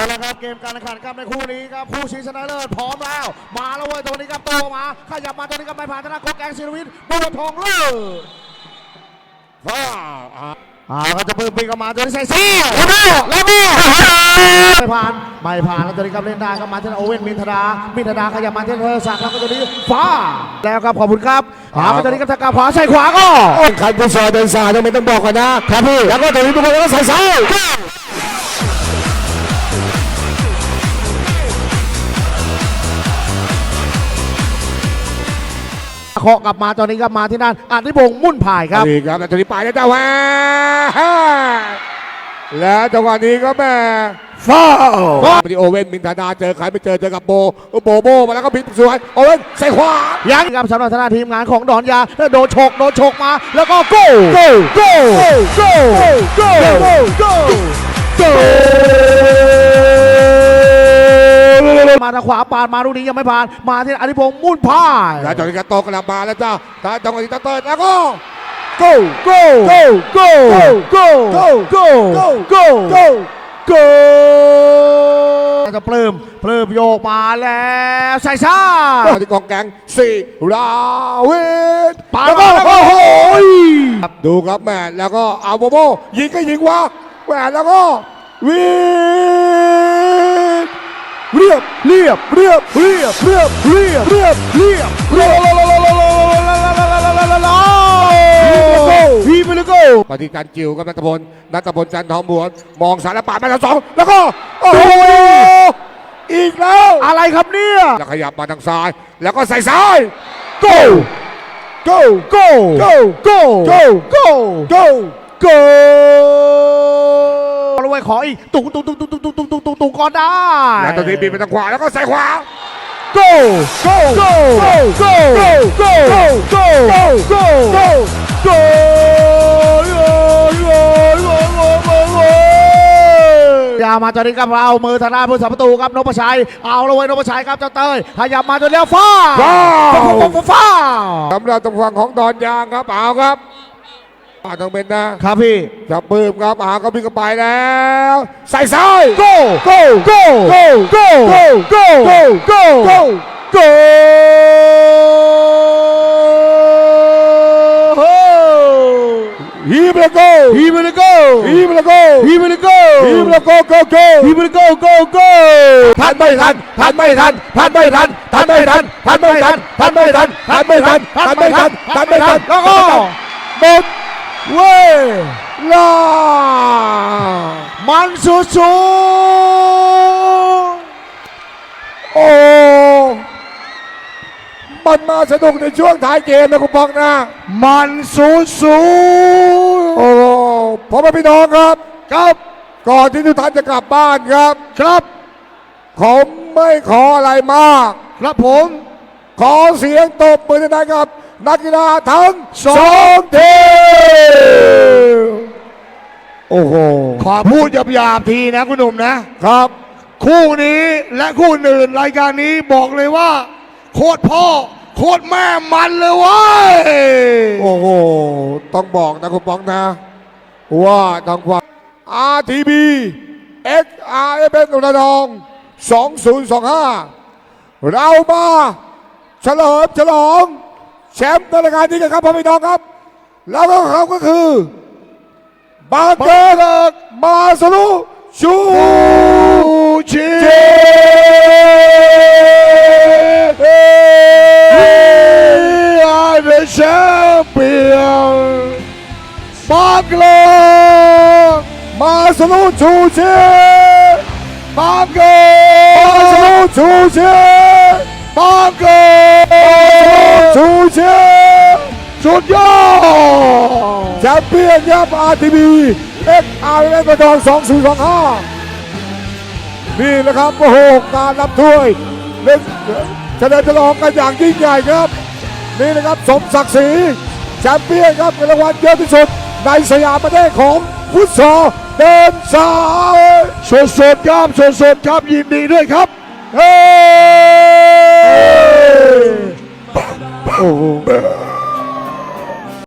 เอาละครับเกมการแข่งขันครับในคู่นี้ครับคู่ชิงชนะเลิศพร้อมแล้ว มาแล้วเว้ยตัวนี้ครับโตมาขยับมาตัวนี้ครับไม่ผ่านธนาโคกแกงศิรวิทย์บัวทองเลิศฟ้าเอาละครับจะเพิ่มปีกออกมาตัวนี้ใส่ซี่แล้วก็แล้วก็ไม่ผ่านไม่ผ่านแล้วตัวนี้ครับเล่นได้ครับมาที่โอเว่นมินทดามินทดาขยับมาที่เธอศักดิ์แล้วก็ตัวนี้ฟ้าแล้วครับขอบคุณครับเอาไปตัวนี้ครับทางการขวาใส่ขวาก็คันเป็นซอยเดินสายต้องไม่ต้องบอกกันนะครับพี่แล้วก็ตัวนี้ทุกคนก็ใส่ซ้าย เคาะกลับมาตอนนี้ครับมาที่นั่นอานิพงษ์มุ่นผายครับนี่ครับแต่ตัวนี้ไปแล้วจ้าแหวแล้วจังหวะนี้ก็แม่ฟ้ามาดิโอเว่นมินทาดาเจอใครไม่เจอเจอกับโบโบโบมาแล้วก็พิษสวยโอเว่นใส่ขวายังครับสำหรับทางด้านทีมงานของดอนยาแล้วโดนฉกโดนฉกมา แล้วก็โก้โก้โก้โก้โก้โก้โก้ โก้มาทางขวาปาดมาลูกนี้ยังไม่ผ่าน มาที่อนิพงษ์มุ่นพายแล้วจังหวะนี้ก็โตกลับมาแล้วจ้าถ้าจังหวะนี้ตะเติร์ดแล้วก็โก้โก้โก้โก้โก้โก้โก้โก้โก้โก้โก้จะปลื้มปลื้มโยกมาแล้วใส่ซ่ามาที่กองแกงสี่ราวิทปาดแล้วมาก็แล้วก็โอ้โหโอ้ยดูครับแม่แล้วก็เอาโบโบยิงก็ยิงวะแหวนแล้วก็วิทเรียบเรียบเรียบเรียบเรียบเรียบเรียบเรียบเรียบฮีไปเลยโก้ปฏิการจิวกับนัทพลนัทพลจันทร์ทองบวนมองสารป่าดมาแล้วสองแล้วก็โอ้โหอีกแล้ว อะไรครับเนี่ยแล้วขยับมาทางซ้าย แล้วก็ใส่ซ้ายโก้โก้โก้โก้โก้โก้โก้โก้โก้เอาไว้ขออีกตุ้งตุ้งตุ้งตุ้งตุ้งตุ้งตุ้ง ตุ้งตุ้งตุ้งก็ได้ แล้วตอนนี้บีบไปทางขวาแล้วก็ใส่ขวาโก้โก้โก้โก้โก้โก้โก้โก้โก้โก้โก้โก้โก้โก้โก้โก้โก้ยามาตอนี้ครับเรามือทางด้านผู้สาประตูครับนพชัย เอาละเว้ยนพชัยครับเจ้าเต้ยขยับมาตัวเดียวฟ้าฟ้าฟ้าสำหรับตรงฝั่งของดอนยางครับเอาครับอาต้องเป็นนะครับพี่จับปืมครับอาก็วิ่งเข้าไปแล้ว ใส่ซ้ายโก้โก้โก้โก้โก้โก้โก้โก้โก้โก้โก้ฮีบเลโก้ฮีบเลโก้ฮีบแล้วก็ฮีบเลโก้ฮีบแล้วก็โกโก้ฮีบเลโก้โก้โก้ทันไม่ทันทันไม่ทันทันไม่ทันทันไม่ทันทันไม่ทันทันไม่ทันทันไม่ทันทันไม่ทันทันไม่ทันแล้วก็หมดเว้ยลา มันสุดสุโอ้มันมาสนุกในช่วงท้ายเกมนะคุณปองนะ มันสุดสุโอ้พ่อแม่พี่น้องครับ ครับ ก่อนที่ทุกท่านจะกลับบ้านครับ ครับ ผมไม่ขออะไรมาก ครับผม ขอเสียงตบมือดังๆกับ นักกีฬาทั้งสองทีม โอ้โห ขอพูดหยาบๆทีนะคุณหนุ่มนะ ครับ คู่นี้และคู่อื่นรายการนี้บอกเลยว่า โคตรพ่อ โคตรแม่มันเลยเว้ยโอ้โห ต้องบอกนะคุณปองนะ ว่าทางฝั่ง RTB XRFN ระนอง 2025 เรามาเฉลิมฉลอง แชมป์ในรายการนี้กันครับพ่อพี่น้องครับ แล้วก็เขาก็คือ 马格洛马索诺出界，威亚的香槟。马格洛马索诺出界，马格马索诺出界，马格出界出界。 สรุชูเชบางเกิดชูเชสุดยอดแชมเปี้ยนครับ RTB XRN ประกอง2025 นี่แหละครับโอ้โหการรับถ้วยเล่นเฉลิมฉลองกันอย่างยิ่งใหญ่ครับ นี่นะครับสมศักดิ์ศรีแชมเปี้ยนครับเงินรางวัลเยอะที่สุดในสยามประเทศของฟุตซอลเดินสายสดสดๆครับสดสดๆครับยินดีด้วยครับเฮ้ยโอ้โห